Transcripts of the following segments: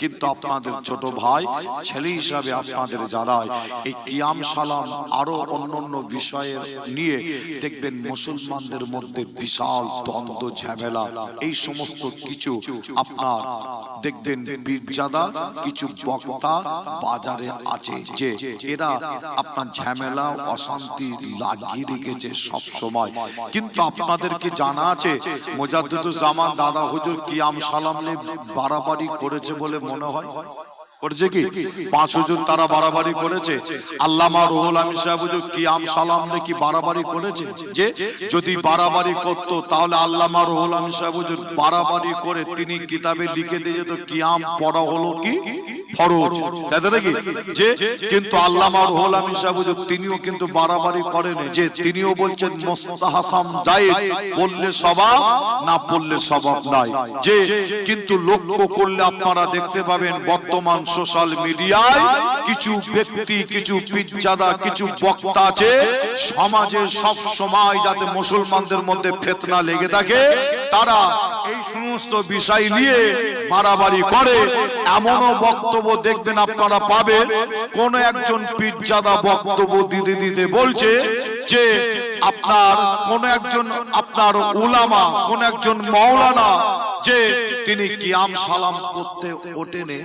কিন্তু আপনাদের ছোট ভাই, ছেলে হিসাবে আপনাদের যারা এই কিয়াম সালাম আরও অন্যান্য বিষয়ের নিয়ে দেখবেন মুসলমানদের মধ্যে বিশাল দ্বন্দ্ব, ঝামেলা, এই সমস্ত কিছু আপনার দেখবেন পীরজাদা কিছু বক্তা বাজারে আছে যে এরা আপনার ঝামেলা, অশান্তি লাগিয়ে রেখেছে সব সময় কিন্তু আপনাদেরকে জানা আছে মোজাদ্দুজ্জামান দাদা হুজুর কিয়াম সালামলে বাড়াবাড়ি করেছে বলে মনে হয়। করেছে কি? পাঁচ হুজুর তারা বাড়াবাড়ি করেছে। আল্লামা রুহুল আমিন সাহেব সালাম কি বাড়াবাড়ি করেছে। যে যদি বাড়াবাড়ি করত, তাহলে আল্লামা রুহুল আমিন সাহেব বাড়াবাড়ি করে তিনি কিতাবে লিখে দিয়ে যেত, কিয়াম পড়া হলো কি? নাকি? তিনিও বলছেন বললে কিন্তু লক্ষ্য করলে আপনারা দেখতে পাবেন, বর্তমান সোশ্যাল মিডিয়ায় কিছু ব্যক্তি, কিছু পিজ্জাদা কিছু বক্তা আছে, সমাজে সব সময় যাতে মুসলমানদের মধ্যে ফেতনা লেগে থাকে, তারা এই সমস্ত বিষয় নিয়ে বাড়াবাড়ি করে। এমনও বক্তব্য দেখবেন আপনারা পাবেন, কোন একজন পিজ্জাদা বক্তব্য দিতে দিতে বলছে যে, আপনার কোন একজন, আপনার উলামা, কোন একজন মাওলানা যে, তিনি কিয়াম সালাম করতে ওঠেনে।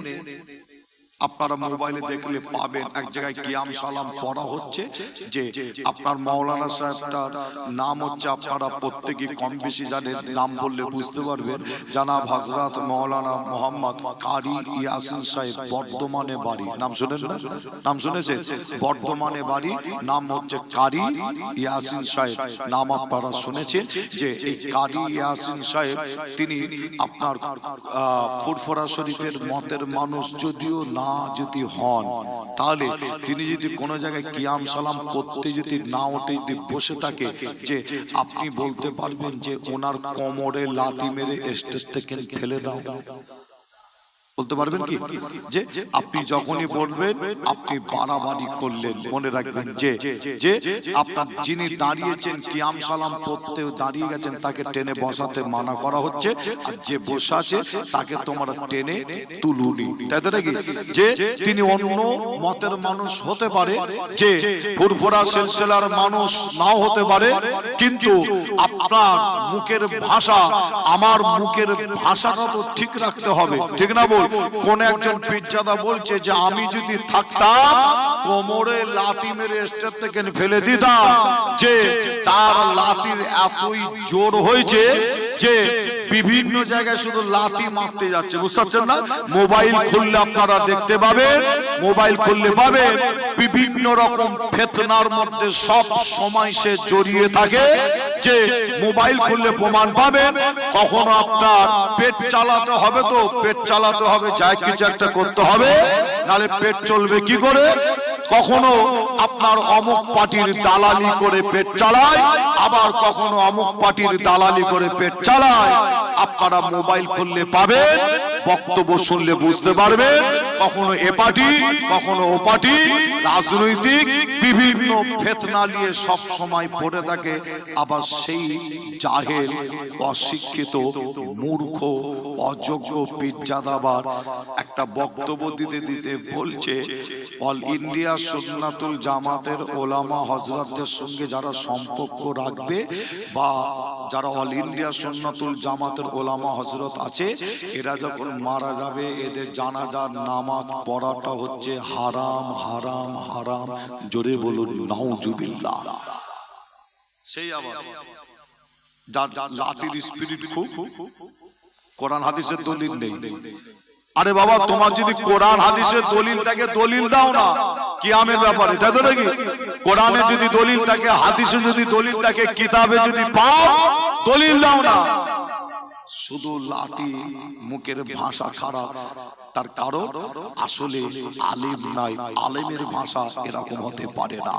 আপনারা মোবাইলে দেখলে পাবেন। এক জায়গায় কিয়াম সালাম পড়া হচ্ছে যে আপনার মাওলানা সাহেবটার নাম হচ্ছে আপনারা প্রত্যেকে কম বেশি জানেন। নাম বললে বুঝতে পারবেন। জানাব হজরত মাওলানা মোহাম্মদ কারি ইয়াসিন সাহেব বর্ধমানে বাড়ি। নাম শুনেন না? নাম শুনেছেন? বর্ধমানে বাড়ি। নাম হচ্ছে কারি ইয়াসিন সাহেব। নাম আপনারা শুনেছেন যে এই কারি ইয়াসিন সাহেব তিনি আপনার ফুরফুরা শরীফের মতের মানুষ যদিও না যদি হন, তাহলে তিনি যদি কোনো জায়গায় কিয়াম সালাম করতে যদি না ওঠে, যদি বসে থাকে, যে আপনি বলতে পারবেন যে ওনার কোমরে লাতি মেরে স্টেজ থেকে ফেলে দাও। বলতে পারবেন কি? যে আপনি যখনই বলবেন, আপনি বাড়াবাড়ি করলেন। মনে রাখবেন যে যে আপনার যিনি দাঁড়িয়েছেন, কিয়াম সালাম পড়তে দাঁড়িয়ে গেছেন, তাকে টেনে বসাতে মানা করা হচ্ছে। আর যে বসে আছে, তাকে তোমরা টেনে তুলুনি। তাই তো নাকি? যে তিনি অন্য মতের মানুষ হতে পারে, যে ফুরফুরা সিলসিলার মানুষ নাও হতে পারে, কিন্তু আপনার মুখের ভাষা, আমার মুখের ভাষাটা তো ঠিক রাখতে হবে। ঠিক না বল? কোন একজন পিজ্জাদা বলছে যে, আমি যদি থাকতাম, কোমরে লাতি মেরে স্টেপ থেকে ফেলে দিতাম যে, তার লাতির এতই জোর হয়েছে যে বিভিন্ন জায়গায় শুধু লাতি মারতে যাচ্ছে, বুঝতে পারছেন না? মোবাইল খুললে আপনারা দেখতে পাবেন, মোবাইল খুললে পাবেন, বিভিন্ন রকম ফেতনার মধ্যে সব সময় সে জড়িয়ে থাকে যে মোবাইল খুললে প্রমাণ পাবেন, কখনো আপনার পেট চালাতে হবে তো, পেট চালাতে হবে, যাই কিছু একটা করতে হবে, নালে পেট চলবে কি করে? কখনো আপনার অমুক পার্টির দালালি করে পেট চালায়, আবার কখনো অমুক পার্টির দালালি করে পেট চালায়। আপনারা মোবাইল খুললে পাবেন বক্তব্য শুনলে বুঝতে পারবেন কখনো এ পার্টি, কখনো ও পার্টি, রাজনৈতিক বিভিন্ন ফেতনা নিয়ে সব সময় পড়ে থাকে। আবার সেই জাহেল, অশিক্ষিত, মূর্খ, অযোগ্য পিজ্জাদাবার একটা বক্তব্য দিতে দিতে বলছে, অল ইন্ডিয়া সুন্নাতুল জামাতের ওলামা হজরতদের সঙ্গে যারা সম্পর্ক রাখবে বা যারা অল ইন্ডিয়া সুন্নাতুল জামাতের ওলামা হজরত আছে, এরা যখন মারা যাবে, এদের জানাজার নামাজ পড়াটা হচ্ছে হারাম হারাম হারাম। জোরে বলুন, নাউজুবিল্লাহ। সেই আবার। যার লাতির স্পিরিট খুব, কোরআন হাদিসের দলিল নেই। আরে বাবা, তোমার যদি কোরআন হাদিসের দলিল থাকে, দলিল দাও না। কিয়ামের ব্যাপারে, তাই তো নাকি? কোরআনে যদি দলিল থাকে, হাদিসে যদি দলিল থাকে, কিতাবে যদি পাও, দলিল দাও না। শুধু লাতি মুখের ভাষা খারাপ, তার কারণ আসলে আলিম নাই আলেমের ভাষা এরকম হতে পারে না।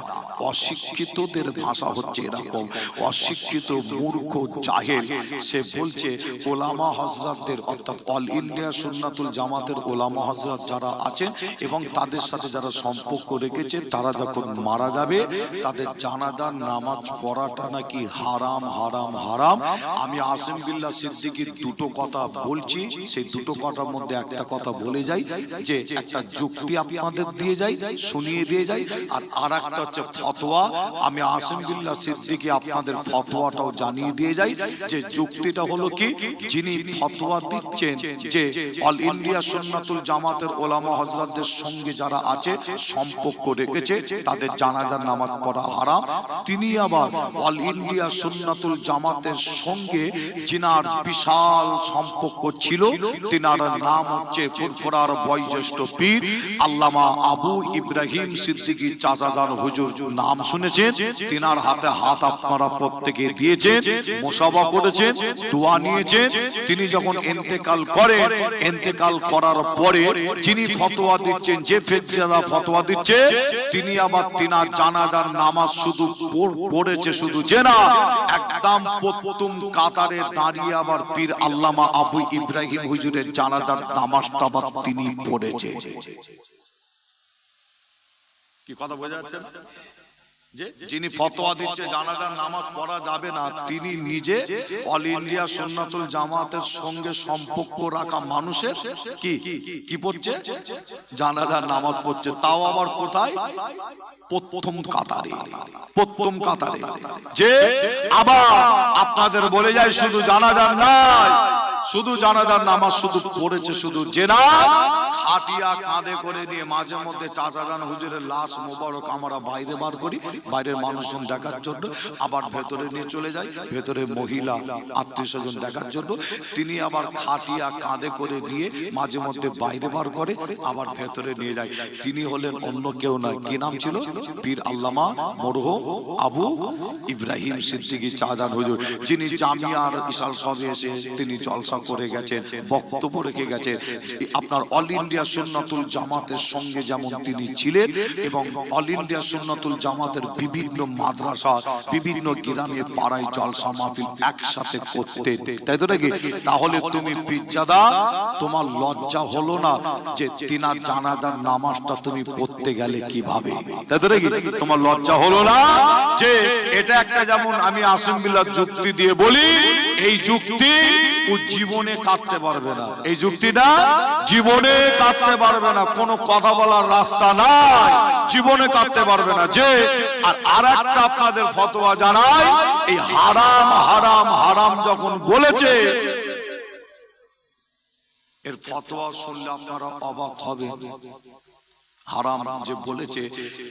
অশিক্ষিতদের ভাষা হচ্ছে এরকম। অশিক্ষিত মূর্খ জাহেল, সে বলছে ওলামা হজরতদের অর্থাৎ অল ইন্ডিয়া সুন্নাতুল জামাতের ওলামা হজরত যারা আছেন এবং তাদের সাথে যারা সম্পর্ক রেখেছে, তারা যখন মারা যাবে, তাদের জানাজার নামাজ পড়াটা নাকি হারাম হারাম হারাম। আমি আসিম বিল্লাহ সিদ্দিকির দুটো কথা বলছি, সেই দুটো কথার মধ্যে একটা কথা বলে যাই, যে একটা যুক্তি আপনাদের দিয়ে যাই, শুনিয়ে দিয়ে যাই, আর আর একটা হচ্ছে ফতোয়া। আমি আসিম বিল্লাহ সিদ্দিকি আপনাদের ফতোয়াটাও জানিয়ে দিয়ে যাই, যে যুক্তিটা হলো কি, যিনি ফতোয়া দিচ্ছেন, যে অল ইন্ডিয়া সুন্নাতুল জামাতের ওলামা হজরতদের সঙ্গে যারা আছে, সম্পর্ক রেখেছে, তাদের জানাজার নামাজ পড়া হারাম। তিনি আবার অল ইন্ডিয়া সুন্নাতুল জামাতের সঙ্গে, যিনার বিশাল সম্পর্ক ছিল। তিনার নাম হচ্ছে ফুরফুরার বয়োজ্যেষ্ঠ পীর আল্লামা আবু ইব্রাহিম সিদ্দিকী চাচাজান হুজুর। নাম শুনেছেন, তিনার হাতে হাত আপনারা প্রত্যেকে দিয়েছেন মোসাবা করেছেন, দোয়া নিয়েছেন। তিনি যখন এন্তেকাল করেন, এন্তেকাল করার পরে যিনি ফতোয়া দিচ্ছেন, যে ফেজাদা ফতোয়া দিচ্ছে, তিনি আবার তিনার জানাজার নামাজ শুধু পড়েছে শুধু যে না, একদম প্রথম কাতারে দাঁড়িয়ে আবার পীর আল্লামা আবু ইব্রাহিম হুজুরের জানাজার নামাজ আবার তিনি পড়েছে। কি কথা বোঝা যাচ্ছে যিনি ফতোয়া দিচ্ছে জানাজার নামাজ পড়া যাবে না। তিনি নিজে অল ইন্ডিয়া সুন্নাতুল জামাতের সঙ্গে সম্পর্ক রাখা মানুষের কি? কি পড়ছে? জানাজার নামাজ পড়ছে। তাও আবার কোথায়? প্রথম কাতারে। প্রথম কাতারে। যে আবার আপনাদের বলে যায় শুধু জানাজার নাই। শুধু জানাজার নামাজ শুধু পড়েছে শুধু যে না খাটিয়া কাঁধে করে নিয়ে মাঝে মধ্যে চাচাজান হুজুরের লাশ মোবারক আমরা বাইরে বার করি। বাইরের মানুষজন দেখার জন্য আবার ভেতরে নিয়ে চলে যায় ভেতরে মহিলা, আত্মীয় স্বজন দেখার জন্য। তিনি আবার খাটিয়া কাঁধে করে নিয়ে মাঝে মধ্যে বাইরে বার করে আবার ভেতরে নিয়ে যায়। তিনি হলেন অন্য কেউ নয়। কি নাম ছিল? পীর আল্লামা মরহ আবু ইব্রাহিম সিদ্দিকী চাজান হুজুর। যিনি জামিয়ার ইসাল সবে এসে তিনি জলসা করে গেছেন, বক্তব্য রেখে গেছেন। আপনার অল ইন্ডিয়া সুন্নাতুল জামাতের সঙ্গে যেমন তিনি ছিলেন এবং অল ইন্ডিয়া সুন্নাতুল জামাতের বিভিন্ন মাদ্রাসা, বিভিন্ন গ্রামে পাড়ায় জলসা মাহফিল একসাথে করতেন। তাই তো নাকি? তাহলে তুমি পিজ্জাদা, তোমার লজ্জা হলো না যে তিনার জানাজার নামাজটা তুমি পড়তে গেলে কীভাবে? তাই তো নাকি? তোমার লজ্জা হলো না যে এটা একটা যেমন আমি আসিম যুক্তি দিয়ে বলি, এই যুক্তি ও জীবনে কাটতে পারবে না। এই যুক্তিটা জীবনে কাটতে পারবে না। কোনো কথা বলার রাস্তা নাই। জীবনে কাটতে পারবে না। যে আর আর একটা আপনাদের ফতোয়া জানাই এই হারাম হারাম হারাম যখন বলেছে এর ফতোয়া শুনলে আপনারা অবাক হবে হারাম যে বলেছে,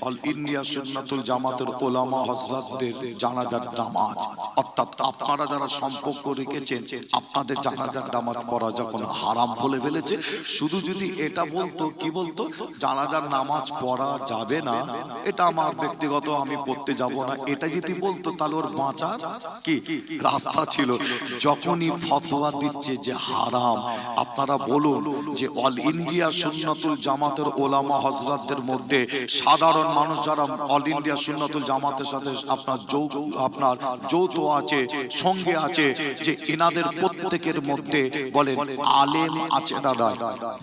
অল ইন্ডিয়া সুন্নাতুল জামাতের ওলামা হজরতদের জানাজার নামাজ অর্থাৎ আপনারা যারা সম্পর্ক রেখেছেন, আপনাদের জানাজার নামাজ পড়া যখন হারাম বলে ফেলেছে, শুধু যদি এটা বলতো, কি বলতো? জানাজার নামাজ পড়া যাবে না। এটা আমার ব্যক্তিগত, আমি পড়তে যাব না। এটা যদি বলতো, তাহলে ওর বাঁচার কি? রাস্তা ছিল। যখনই ফতোয়া দিচ্ছে যে হারাম, আপনারা বলুন যে, অল ইন্ডিয়া সুন্নাতুল জামাতের ওলামা হজরতদের মধ্যে সাধারণ মানুষ যারা অল ইন্ডিয়া সুন্নাতুল জামাতের সাথে আপনার যৌথ আপনার যৌথ আছে, সঙ্গে আছে, যে এনাদের প্রত্যেকের মধ্যে বলেন আলেম আছে দাদা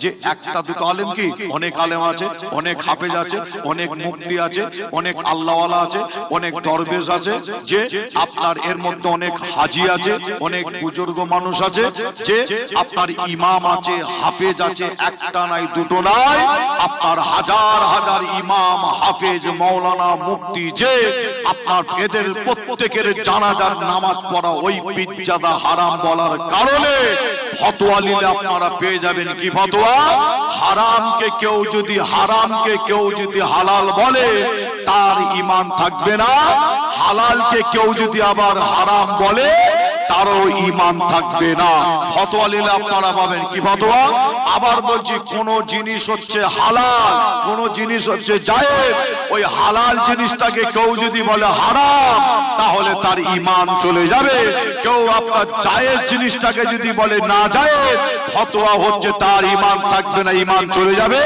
যে একটা দুটো আলেম কি? অনেক আলেম আছে, অনেক হাফেজ আছে, অনেক মুক্তি আছে, অনেক আল্লাহওয়ালা আছে, অনেক দরবেশ আছে, যে আপনার এর মধ্যে অনেক হাজি আছে, অনেক বুজুর্গ মানুষ আছে, যে আপনার ইমাম আছে, হাফেজ আছে, একটা নাই, দুটো নাই, আপনার হাজার হাজার ইমাম, হাফেজ মৌলানা মুফতি যে আপনার এদের প্রত্যেকের জানাজার নামাজ পড়া ওই পিজ্জাদা হারাম বলার কারণে ফতোয়া আপনারা পেয়ে যাবেন কি ফতোয়া? হারামকে কেউ যদি, হারামকে কেউ যদি হালাল বলে, তার ইমান থাকবে না। হালালকে কেউ যদি আবার হারাম বলে তারও ইমান থাকবে না। ফতোয়া নিলে আপনারা পাবেন কি ফতোয়া? আবার বলছি, কোন জিনিস হচ্ছে হালাল, কোন জিনিস হচ্ছে জায়েজ। ওই হালাল জিনিসটাকে কেউ যদি বলে হারাম, তাহলে তার ইমান চলে যাবে। কেউ আপনার জায়েজ জিনিসটাকে যদি বলে না জায়েজ, ফতোয়া হচ্ছে তার ইমান থাকবে না ইমান চলে যাবে।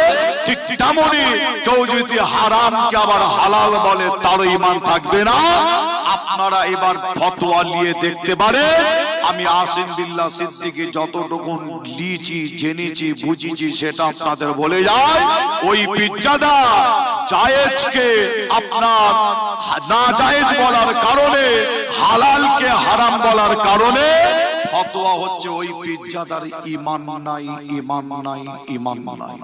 ঠিক তেমনই কেউ যদি হারামকে আবার হালাল বলে, তারও ইমান থাকবে না। আপনারা এবার ফতোয়া নিয়ে দেখতে পারেন। আমি আসিম বিল্লাহ সিদ্দিকি যতটুকু লিয়েছি জেনেছি, বুঝেছি, সেটা আপনাদের বলে যায় ওই পিজ্জাদা জায়েজকে আপনার না জায়েজ বলার কারণে, হালালকে হারাম বলার কারণে ফতোয়া হচ্ছে ওই পিজ্জাদার ইমান নাই ইমান নাই ইমান নাই।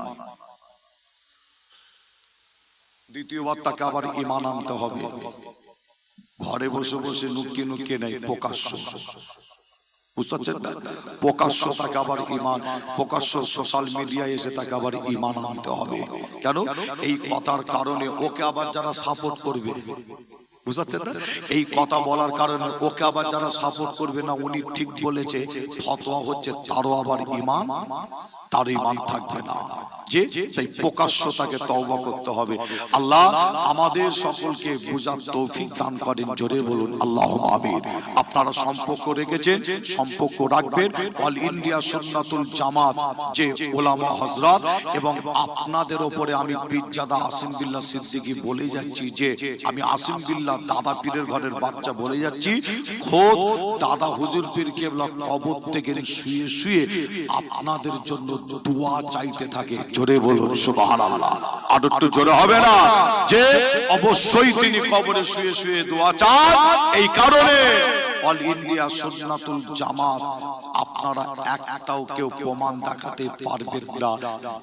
দ্বিতীয়বার তাকে আবার ইমান আনতে হবে। ঘরে বসে বসে নুকিয়ে নুকিয়ে নেই প্রকাশ্য। বুঝতে পারছেন? না? প্রকাশ্য তাকে আবার ইমান প্রকাশ্য সোশ্যাল মিডিয়ায় এসে তাকে আবার ইমান আনতে হবে। কেন? এই কথার কারণে ওকে আবার যারা সাপোর্ট করবে। বুঝতে পারছেন? না? এই কথা বলার কারণে ওকে আবার যারা সাপোর্ট করবে না উনি ঠিক বলেছে ফতোয়া হচ্ছে তারও আবার ইমান তার ইমান থাকবে না। যে, তাই প্রকাশ্য তাকে তওবা করতে হবে। আল্লাহ আমাদের সকলকে বুঝার তৌফিক দান করেন। জোরে বলুন আল্লাহ আমিন। আপনারা সম্পর্ক রেখেছেন, সম্পর্ক রাখবেন। অল ইন্ডিয়া সুন্নাতুল জামাত, যে ওলামা হযরত, এবং আপনাদের উপরে আমি পীরজাদা আসিম বিল্লাহ সিদ্দিকী বলে যাচ্ছি যে, আমি আসিম বিল্লাহ দাদা পীরের ঘরের বাচ্চা বলে যাচ্ছি, খোদ দাদা হুজুর পীর কেবলা কবর থেকে শুয়ে শুয়ে আপনাদের জন্য দোয়া চাইতে থাকে। জোরে বলুন, সুবহানাল্লাহ। আর একটু জোরে হবে না? যে অবশ্যই তিনি কবরে শুয়ে শুয়ে দোয়া চান, এই কারণে অল ইন্ডিয়া সুন্নাতুল জামাত, আপনারা একটাও কেউ প্রমাণ দেখাতে পারবেন না।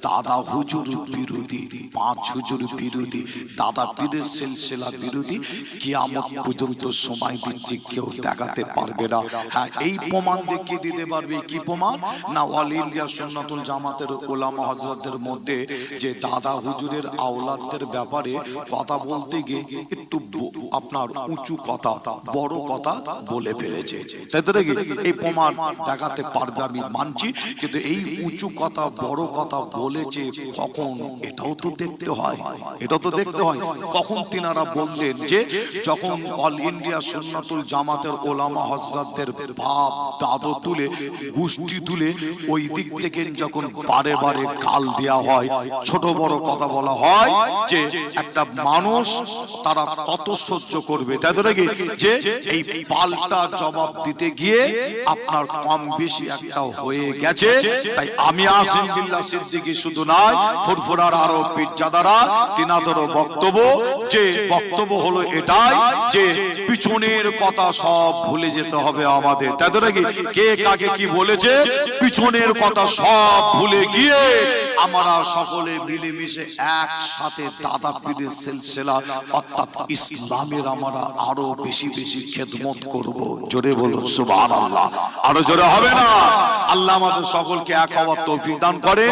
দাদা হুজুর বিরোধী, পাঁচ হুজুর বিরোধী, দাদা পীরের সিলসিলা বিরোধী, কিয়ামত পর্যন্ত সময় দিচ্ছে, কেউ দেখাতে পারবে না। হ্যাঁ এই প্রমাণ দেখিয়ে দিতে পারবে, কি প্রমাণ? না অল ইন্ডিয়া সুন্নাতুল জামাতের ওলামা হজরতদের মধ্যে যে দাদা হুজুরের আওলাদদের ব্যাপারে কথা বলতে গিয়ে একটু আপনার উঁচু কথা, বড় কথা বলে ফেলেছে। তাই এই প্রমাণ দেখাতে পারবে আমি মানছি, কিন্তু এই উঁচু কথা, বড় কথা বলেছে কখন, এটাও তো দেখতে হয়। এটাও তো দেখতে হয়। কখন তিনারা বললেন যে, যখন অল ইন্ডিয়া সুন্নাতুল জামাতের ওলামা হজরতদের ভাব দাদো তুলে, গোষ্ঠী তুলে, ওই দিক থেকে যখন বারে বারে কাল দেয়া হয়, ছোট বড় কথা বলা হয় যে, একটা মানুষ, তারা কত সহ্য করবে। তাই তো নাকি? যে এই পাল্টা জবাব দিতে গিয়ে আপনার কম বেশি একটা হয়ে গেছে। তাই আমি আসিম বিল্লাহ সিদ্দিকী শুধু নয়, ফুরফুরার আরও পিজ্জাদারা তিনাদেরও বক্তব্য, যে বক্তব্য হলো এটাই, যে পিছনের কথা সব ভুলে যেতে হবে আমাদের। তাই তো নাকি? কে কাকে কি বলেছে? পিছনের কথা সব ভুলে গিয়ে আমরা সকলে মিলেমিশে একসাথে দাদা পীরের সিলসিলা, অর্থাৎ ইসলামের আমরা আরও বেশি বেশি খেদমত করব। জোরে বলুন, সুবহানাল্লাহ। আরও জোরে হবে না? আল্লাহ আমাদের সকলকে এক হওয়ার তৌফিক দান করে,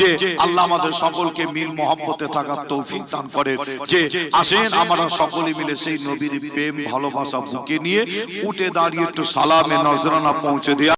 যে আল্লাহ আমাদের সকলকে মিল মহব্বতে থাকার তৌফিক দান করে, যে আসেন আমরা সকলে মিলে সেই নবীর প্রেম, ভালোবাসা বুকে নিয়ে উঠে দাঁড়িয়ে একটু সালামে নজরানা পৌঁছে দেয়া।